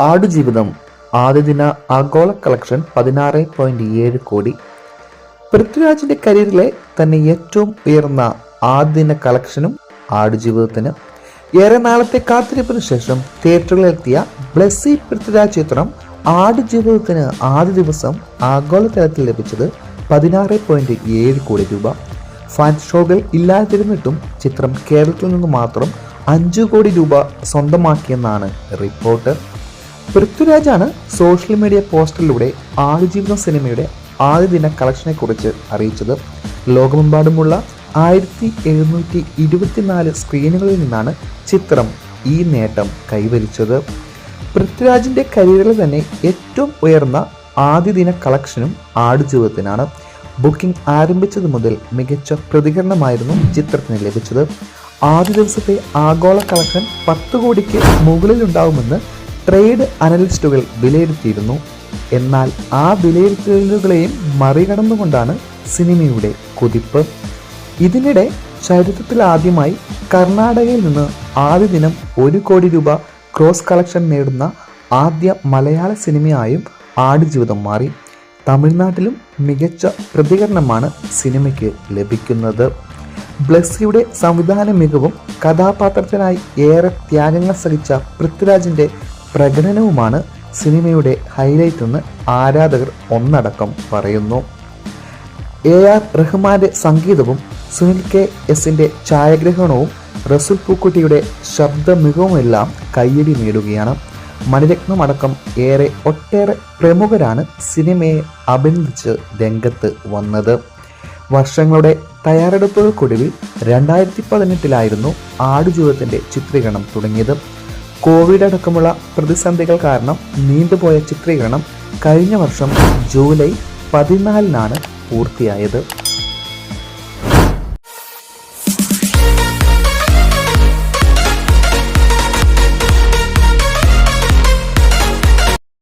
ആടുജീവിതം ആദ്യദിന ആഗോള കളക്ഷൻ പതിനാറ് പോയിന്റ് ഏഴ് കോടി. പൃഥ്വിരാജിന്റെ കരിയറിലെ തന്നെ ഏറ്റവും ഉയർന്ന ആദ്യദിന കളക്ഷനും ആടുജീവിതത്തിന്. ഏറെ നാളത്തെ കാത്തിരിപ്പിന് ശേഷം തിയേറ്ററുകളിലെത്തിയ ബ്ലസ്സി പൃഥ്വിരാജ് ചിത്രം ആടുജീവിതത്തിന് ആദ്യ ദിവസം ആഗോള തലത്തിൽ ലഭിച്ചത് പതിനാറ് പോയിന്റ് ഏഴ് കോടി രൂപ. ഫാൻ ഷോകൾ ഇല്ലാതിരുന്നിട്ടും ചിത്രം കേരളത്തിൽ നിന്ന് മാത്രം അഞ്ചു കോടി രൂപ സ്വന്തമാക്കിയെന്നാണ് റിപ്പോർട്ട്. പൃഥ്വിരാജാണ് സോഷ്യൽ മീഡിയ പോസ്റ്ററിലൂടെ ആടുജീവിതം സിനിമയുടെ ആദ്യ ദിന കളക്ഷനെ കുറിച്ച് അറിയിച്ചത്. ലോകമെമ്പാടുമുള്ള ആയിരത്തി എഴുന്നൂറ്റി ഇരുപത്തിനാല് സ്ക്രീനുകളിൽ നിന്നാണ് ചിത്രം ഈ നേട്ടം കൈവരിച്ചത്. പൃഥ്വിരാജിന്റെ കരിയറിൽ തന്നെ ഏറ്റവും ഉയർന്ന ആദ്യ ദിന കളക്ഷനും ആടുജീവിതത്തിനാണ്. ബുക്കിംഗ് ആരംഭിച്ചത് മുതൽ മികച്ച പ്രതികരണമായിരുന്നു ചിത്രത്തിന് ലഭിച്ചത്. ആദ്യ ദിവസത്തെ ആഗോള കളക്ഷൻ പത്ത് കോടിക്ക് മുകളിലുണ്ടാവുമെന്ന് ട്രേഡ് അനലിസ്റ്റുകൾ വിലയിരുത്തിയിരുന്നു. എന്നാൽ ആ വിലയിരുത്തലുകളെയും മറികടന്നുകൊണ്ടാണ് സിനിമയുടെ കുതിപ്പ്. ഇതിനിടെ ചരിത്രത്തിൽ ആദ്യമായി കർണാടകയിൽ നിന്ന് ആദ്യ ദിനം ഒരു കോടി രൂപ ക്രോസ് കളക്ഷൻ നേടുന്ന ആദ്യ മലയാള സിനിമയായും ആടുജീവിതം മാറി. തമിഴ്നാട്ടിലും മികച്ച പ്രതികരണമാണ് സിനിമയ്ക്ക് ലഭിക്കുന്നത്. ബ്ലസ്സിയുടെ സംവിധാന മികവും കഥാപാത്രത്തിനായി ഏറെ ത്യാഗങ്ങൾ സഹിച്ച പൃഥ്വിരാജിന്റെ പ്രകടനവുമാണ് സിനിമയുടെ ഹൈലൈറ്റ് എന്ന് ആരാധകർ ഒന്നടക്കം പറയുന്നു. എ ആർ റഹ്മാന്റെ സംഗീതവും സുനിൽ കെ എസിന്റെ ഛായാഗ്രഹണവും റസുൽ പൂക്കുട്ടിയുടെ ശബ്ദ മികവുമെല്ലാം കയ്യടി നേടുകയാണ്. മണിരത്നം അടക്കം ഏറെ ഒട്ടേറെ പ്രമുഖരാണ് സിനിമയെ അഭിനന്ദിച്ച് രംഗത്ത് വന്നത്. വർഷങ്ങളുടെ തയ്യാറെടുപ്പുകൾക്കൊടുവിൽ രണ്ടായിരത്തി പതിനെട്ടിലായിരുന്നു ആടുജീവിതത്തിന്റെ ചിത്രീകരണം തുടങ്ങിയത്. കോവിഡ് അടക്കമുള്ള പ്രതിസന്ധികൾ കാരണം നീണ്ടുപോയ ചിത്രീകരണം കഴിഞ്ഞ വർഷം ജൂലൈ പതിനാലിനാണ് പൂർത്തിയായത്.